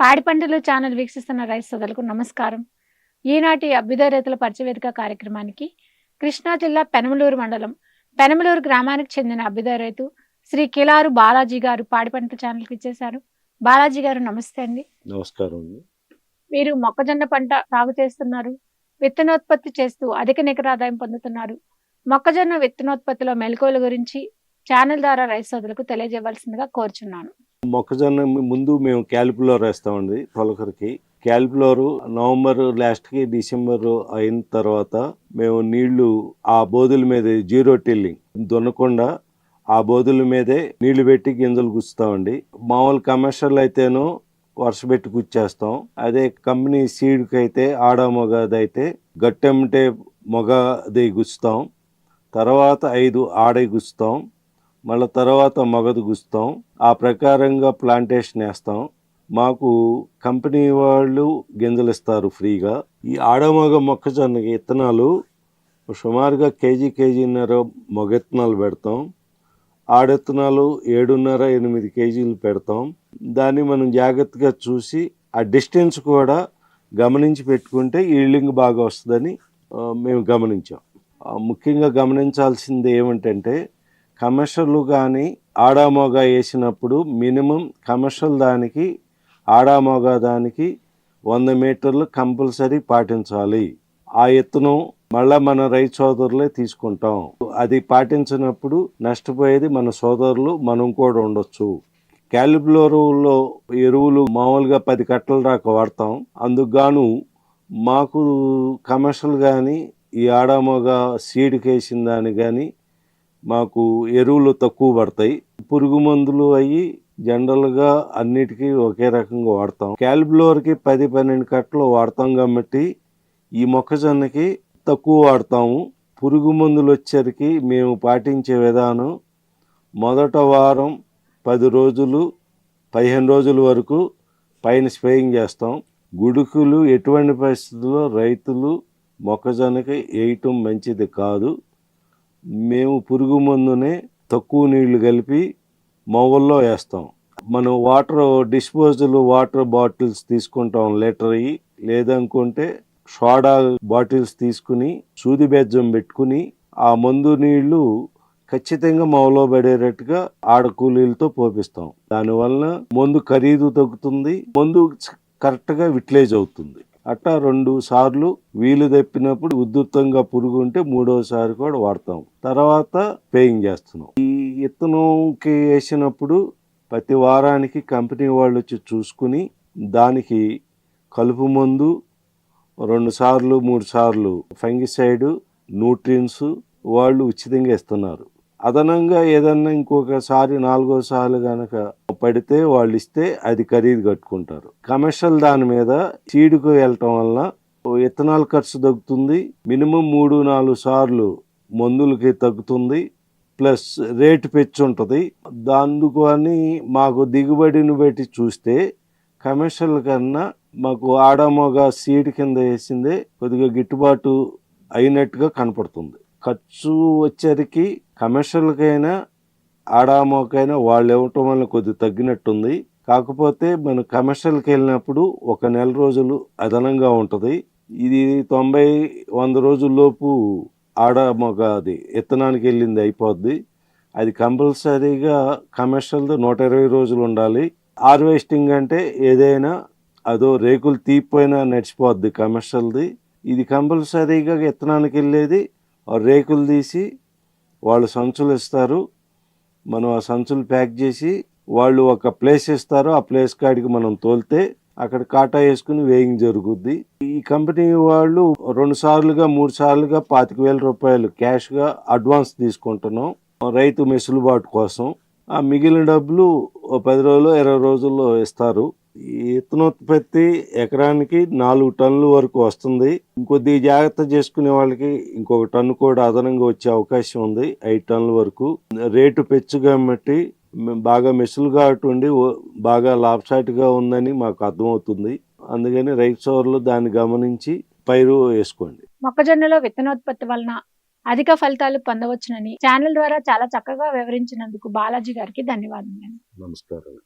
పాడి పంటలు ఛానల్ వీక్షిస్తున్న రైతు సోదరులకు నమస్కారం. ఈనాటి అభ్యుదయ రైతుల పరిచయవేదిక కార్యక్రమానికి కృష్ణా జిల్లా పెనమలూరు మండలం పెనమలూరు గ్రామానికి చెందిన అభ్యుదయ రైతు శ్రీ కిలారు బాలాజీ గారు పాడి పంటల ఛానల్కి ఇచ్చేశారు. బాలాజీ గారు నమస్తే అండి. నమస్కారం మీరు మొక్కజొన్న పంట సాగు చేస్తున్నారు విత్తనోత్పత్తి చేస్తూ అధిక నికర ఆదాయం పొందుతున్నారు. మొక్కజొన్న విత్తనోత్పత్తిలో మెలకువల గురించి ఛానల్ ద్వారా రైతు సోదరులకు తెలియజేయవలసిందిగా కోరుచున్నాను. మొక్కజొన్న ముందు మేము క్యాలిపులర్ వేస్తామండి తొలకరికి క్యాలిపులోరు నవంబర్ లాస్ట్కి డిసెంబర్ అయిన తర్వాత మేము నీళ్ళు ఆ బోధుల మీద జీరో టిల్లింగ్ దున్నకుండా ఆ బోధుల మీదే నీళ్ళు పెట్టి గింజలు గుచ్చుతామండి. మామూలు కమర్షియల్ అయితేనో వర్ష పెట్టి గుచ్చేస్తాం. అదే కంపెనీ సీడ్కి అయితే ఆడ మొగదైతే అయితే మొగది గుచ్చుతాం. తర్వాత ఐదు ఆడై గుచ్చుతాం. మళ్ళీ తర్వాత మగదు గుస్తాం. ఆ ప్రకారంగా ప్లాంటేషన్ వేస్తాం. మాకు కంపెనీ వాళ్ళు గింజలు ఇస్తారు ఫ్రీగా. ఈ ఆడమగ మొక్కజొన్న విత్తనాలు సుమారుగా కేజీ కేజీన్నర మొగెత్తనాలు పెడతాం. ఆడెత్తనాలు ఏడున్నర ఎనిమిది కేజీలు పెడతాం. దాన్ని మనం జాగ్రత్తగా చూసి ఆ డిస్టెన్స్ కూడా గమనించి పెట్టుకుంటే ఈల్డింగ్ బాగా వస్తుందని మేము గమనించాం. ముఖ్యంగా గమనించాల్సింది ఏమిటంటే కమర్షియల్ కానీ ఆడామోగ వేసినప్పుడు మినిమం కమర్షియల్ దానికి ఆడామోగ దానికి వంద మీటర్లు కంపల్సరీ పాటించాలి. ఆ ఎత్తును మళ్ళా మన రైతు సోదరులే తీసుకుంటాం. అది పాటించినప్పుడు నష్టపోయేది మన సోదరులు మనం కూడా ఉండొచ్చు. క్యాలిబ్లోరులో ఎరువులు మామూలుగా పది కట్టల దాకా వాడతాం. అందుకు గాను మాకు కమర్షియల్ కానీ ఈ ఆడామోగ సీడ్కి వేసిన దాన్ని కానీ మాకు ఎరువులు తక్కువ పడతాయి. పురుగు మందులు అయ్యి జనరల్గా అన్నిటికీ ఒకే రకంగా వాడతాం. క్యాలిబ్లోర్కి పది పన్నెండు కట్టలు వాడతాం కాబట్టి ఈ మొక్కజొన్నకి తక్కువ వాడతాము. పురుగు మందులు వచ్చరికి మేము పాటించే విధానం మొదట వారం పది రోజులు పదిహేను రోజుల వరకు పైన స్ప్రేయింగ్ చేస్తాం. గుడుకులు ఎటువంటి పరిస్థితుల్లో రైతులు మొక్కజొన్నకి వేయటం మంచిది కాదు. మేము పురుగు మందునే తక్కువ నీళ్ళు కలిపి మొవల్లో వేస్తాం. మనం వాటర్ డిస్పోజల్ వాటర్ బాటిల్స్ తీసుకుంటాం లీటర్ అయ్యి. లేదనుకుంటే సోడా బాటిల్స్ తీసుకుని సూది బెజ్జం పెట్టుకుని ఆ మందు నీళ్ళు ఖచ్చితంగా మొవలో పడేటట్టుగా ఆడ కూలీలతో పోపిస్తాం. దానివల్ల మందు ఖరీదు తగ్గుతుంది మందు కరెక్ట్గా విట్లేజ్ అవుతుంది. అట్టా రెండు సార్లు వీలు తప్పినప్పుడు ఉధృతంగా పురుగు ఉంటే మూడోసారి కూడా వాడతాం. తర్వాత పేయింగ్ చేస్తున్నాం. ఈ ఇత్తనంకి వేసినప్పుడు ప్రతి వారానికి కంపెనీ వాళ్ళు వచ్చి చూసుకుని దానికి కలుపు మందు రెండు సార్లు మూడు సార్లు ఫంగిసైడ్ న్యూట్రియన్స్ వాళ్ళు ఉచితంగా ఇస్తున్నారు. అదనంగా ఏదన్నా ఇంకొకసారి నాలుగోసార్లు కనుక పడితే వాళ్ళు ఇస్తే అది ఖరీదు కట్టుకుంటారు. కమర్షియల్ దాని మీద సీడుకు వెళ్ళటం వల్ల ఇత్తనాల ఖర్చు తగ్గుతుంది. మినిమం మూడు నాలుగు సార్లు మందులకి తగ్గుతుంది. ప్లస్ రేటు పెంచి ఉంటుంది దాందుకు అని మాకు దిగుబడిని బట్టి చూస్తే కమర్షియల్ కన్నా మాకు ఆడమోగా సీడ్ కింద వేసిందే కొద్దిగా గిట్టుబాటు అయినట్టుగా కనపడుతుంది. ఖర్చు వచ్చరికి కమర్షియల్కైనా ఆడామోకైనా వాళ్ళు ఇవ్వటం వల్ల కొద్దిగా తగ్గినట్టుంది. కాకపోతే మనం కమర్షియల్కి వెళ్ళినప్పుడు ఒక నెల రోజులు అదనంగా ఉంటుంది. ఇది తొంభై వంద రోజుల్లోపు ఆడ అది ఇత్తనానికి వెళ్ళింది అయిపోద్ది. అది కంపల్సరీగా కమర్షియల్ది నూట ఇరవై రోజులు ఉండాలి. హార్వెస్టింగ్ అంటే ఏదైనా అదో రేకులు తీపోయినా నడిచిపోద్ది కమర్షియల్ది. ఇది కంపల్సరీగా ఇత్తనానికి వెళ్ళేది రేకులు తీసి వాళ్ళు సంచులు ఇస్తారు. మనం ఆ సంచులు ప్యాక్ చేసి వాళ్ళు ఒక ప్లేస్ ఇస్తారు. ఆ ప్లేస్ కాడికి మనం తోలితే అక్కడ కాటా వేసుకుని వేయింగ్ జరుగుద్ది. ఈ కంపెనీ వాళ్ళు రెండు సార్లుగా మూడు సార్లుగా పాతిక వేల రూపాయలు క్యాష్గా అడ్వాన్స్ తీసుకుంటున్నాం. రైతు మెసులుబాటు కోసం. ఆ మిగిలిన డబ్బులు పది రోజులు ఇరవై రోజుల్లో ఇస్తారు. ఈ ఇత్తనోత్పత్తి ఎకరానికి నాలుగు టన్నుల వరకు వస్తుంది. ఇంకొద్ది జాగ్రత్త చేసుకునే వాళ్ళకి ఇంకొక టన్ను కూడా అదనంగా వచ్చే అవకాశం ఉంది ఐదు టన్నుల వరకు. రేటు పెచ్చు కాబట్టి బాగా మెసులుగా ఉండి బాగా లాభసాటిగా ఉందని మాకు అర్థమవుతుంది. అందుకని రైతు సోదరులు దాన్ని గమనించి పైరు వేసుకోండి. మొక్కజొన్నలో విత్తనోత్పత్తి వలన అధిక ఫలితాలు పొందవచ్చునని ఛానల్ ద్వారా చాలా చక్కగా వివరించినందుకు బాలాజీ గారికి ధన్యవాదాలు నమస్కారం.